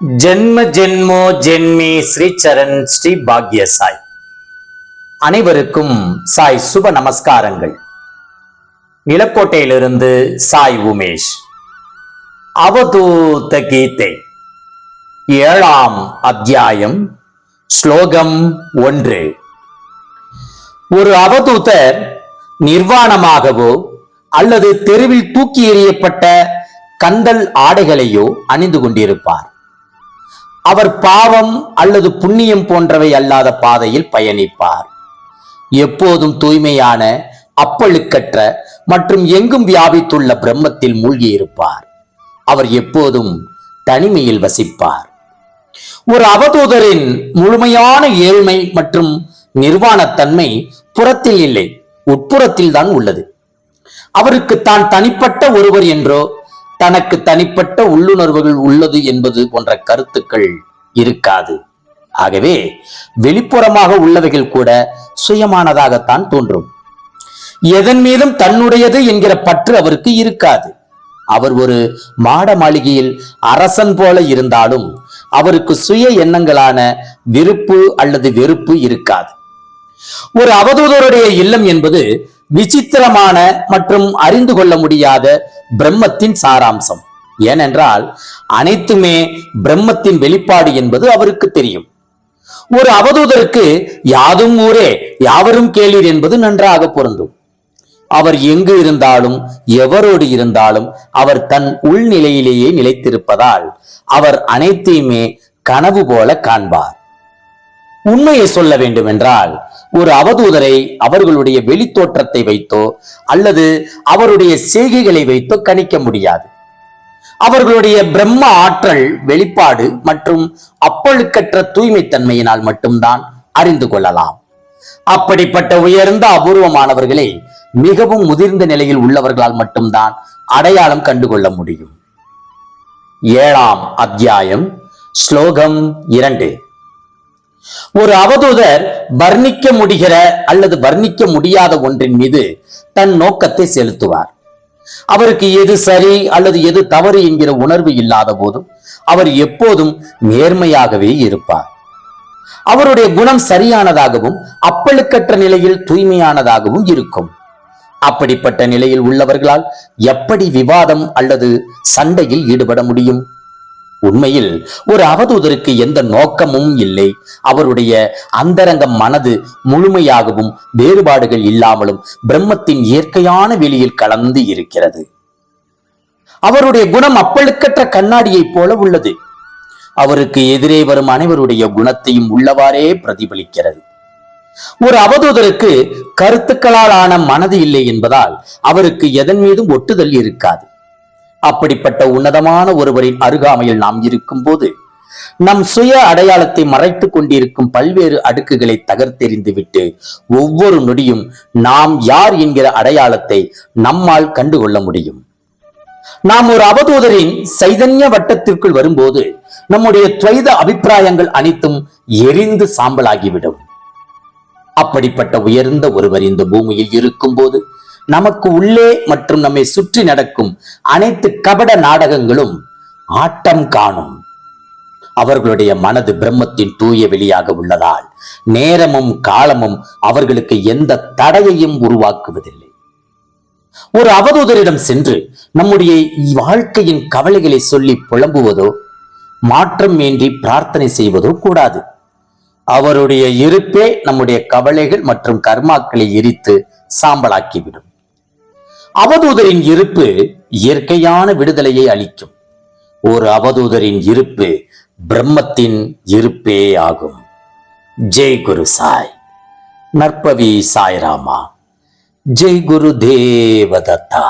ஜென்ம ஜென்மோ ஜென்மி ஸ்ரீ சரண் ஸ்ரீ பாக்ய சாய். அனைவருக்கும் சாய் சுப நமஸ்காரங்கள். நிலக்கோட்டையிலிருந்து சாய் உமேஷ். அவதூத கீதை. ஏழாம் அத்தியாயம் ஸ்லோகம் ஒன்று. ஒரு அவதூதர் நிர்வாணமாகவோ அல்லது தெருவில் தூக்கி எறியப்பட்ட கந்தல் ஆடைகளையோ அணிந்து கொண்டிருப்பார். அவர் பாவம் அல்லது புண்ணியம் போன்றவை அல்லாத பாதையில் பயணிப்பார். எப்போதும் தூய்மையான அப்பழுக்கற்ற மற்றும் எங்கும் வியாபித்துள்ள பிரம்மத்தில் மூழ்கியிருப்பார். அவர் எப்போதும் தனிமையில் வசிப்பார். ஒரு அவதூதரின் முழுமையான ஏழ்மை மற்றும் நிர்வாணத்தன்மை புறத்தில் இல்லை உட்புறத்தில் தான் உள்ளது. அவருக்கு தான் தனிப்பட்ட ஒருவர் என்றோ தனக்கு தனிப்பட்ட உள்ளுணர்வுகள் உள்ளது என்பது போன்ற கருத்துக்கள் இருக்காது. ஆகவே வெளிப்புறமாக உள்ளவைகள் கூட சுயமானதாகத்தான் தோன்றும். எதன் மீதும் தன்னுடையது என்கிற பற்று அவருக்கு இருக்காது. அவர் ஒரு மாட மாளிகையில் அரசன் போல இருந்தாலும் அவருக்கு சுய எண்ணங்களான விருப்பு அல்லது வெறுப்பு இருக்காது. ஒரு அவதூதருடைய இல்லம் என்பது விசித்திரமான மற்றும் அறிந்து கொள்ள முடியாத பிரம்மத்தின் சாராம்சம். ஏனென்றால் அனைத்துமே பிரம்மத்தின் வெளிப்பாடு என்பது அவருக்கு தெரியும். ஒரு அவதூதருக்கு யாதும் ஊரே யாவரும் கேளீர் என்பது நன்றாக பொருந்தும். அவர் எங்கு இருந்தாலும் எவரோடு இருந்தாலும் அவர் தன் உள்நிலையிலேயே நிலைத்திருப்பதால் அவர் அனைத்தையுமே கனவு போல காண்பார். உண்மையை சொல்ல வேண்டுமென்றால் ஒரு அவதூதரை அவர்களுடைய வெளித்தோற்றத்தை வைத்தோ அல்லது அவருடைய செய்கைகளை வைத்தோ கணிக்க முடியாது. அவர்களுடைய பிரம்ம ஆற்றல் வெளிப்பாடு மற்றும் அப்பழுக்கற்ற தூய்மைத்தன்மையினால் மட்டும்தான் அறிந்து கொள்ளலாம். அப்படிப்பட்ட உயர்ந்த அபூர்வமானவர்களை மிகவும் முதிர்ந்த நிலையில் உள்ளவர்களால் மட்டும்தான் அடையாளம் கண்டுகொள்ள முடியும். ஏழாம் அத்தியாயம் ஸ்லோகம் இரண்டு. ஒரு அவதூதர் வர்ணிக்க முடிகிற அல்லது வர்ணிக்க முடியாத ஒன்றின் மீது தன் நோக்கத்தை செலுத்துவார். அவருக்கு எது சரி அல்லது எது தவறு என்கிற உணர்வு இல்லாத போதும் அவர் எப்போதும் நேர்மையாகவே இருப்பார். அவருடைய குணம் சரியானதாகவும் அப்பழுக்கற்ற நிலையில் தூய்மையானதாகவும் இருக்கும். அப்படிப்பட்ட நிலையில் உள்ளவர்களால் எப்படி விவாதம் அல்லது சண்டையில் ஈடுபட முடியும்? உண்மையில் ஒரு அவதூதருக்கு எந்த நோக்கமும் இல்லை. அவருடைய அந்தரங்க மனது முழுமையாகவும் வேறுபாடுகள் இல்லாமலும் பிரம்மத்தின் இயற்கையான வெளியில் கலந்து இருக்கிறது. அவருடைய குணம் அப்பழுக்கற்ற கண்ணாடியைப் போல உள்ளது. அவருக்கு எதிரே வரும் அனைவருடைய குணத்தையும் உள்ளவாறே பிரதிபலிக்கிறது. ஒரு அவதூதருக்கு கருத்துக்களால் ஆன மனது இல்லை என்பதால் அவருக்கு எதன் மீதும் ஒட்டுதல் இருக்காது. அப்படிப்பட்ட உன்னதமான ஒருவரின் அருகாமையில் நாம் இருக்கும்போது நம் சுய அடையாளத்தை மறைத்துக் கொண்டிருக்கும் பல்வேறு அடுக்குகளை தகர்த்தெறிந்துவிட்டு ஒவ்வொரு நொடியும் நாம் யார் என்கிற அடையாளத்தை நம்மால் கண்டுகொள்ள முடியும். நாம் ஒரு அவதூதரின் சைதன்ய வட்டத்திற்குள் வரும்போது நம்முடைய துவைத அபிப்பிராயங்கள் அனைத்தும் எரிந்து சாம்பலாகிவிடும். அப்படிப்பட்ட உயர்ந்த ஒருவர் இந்த பூமியில் இருக்கும்போது நமக்கு உள்ளே மற்றும் நம்மை சுற்றி நடக்கும் அனைத்து கபட நாடகங்களும் ஆட்டம் காணும். அவர்களுடைய மனது பிரம்மத்தின் தூய வெளியாக உள்ளதால் நேரமும் காலமும் அவர்களுக்கு எந்த தடையையும் உருவாக்குவதில்லை. ஒரு அவதூதரிடம் சென்று நம்முடைய வாழ்க்கையின் கவலைகளை சொல்லி புலம்புவதோ மாற்றம் இன்றி பிரார்த்தனை செய்வதோ கூடாது. அவருடைய இருப்பே நம்முடைய கவலைகள் மற்றும் கர்மாக்களை எரித்து சாம்பலாக்கிவிடும். அவதூதரின் இருப்பு இயற்கையான விடுதலையை அளிக்கும். ஒரு அவதூதரின் இருப்பு பிரம்மத்தின் இருப்பே ஆகும். ஜெய் குரு சாய். நற்பவி சாய்ராமா. ஜெய் குரு தேவதத்தா.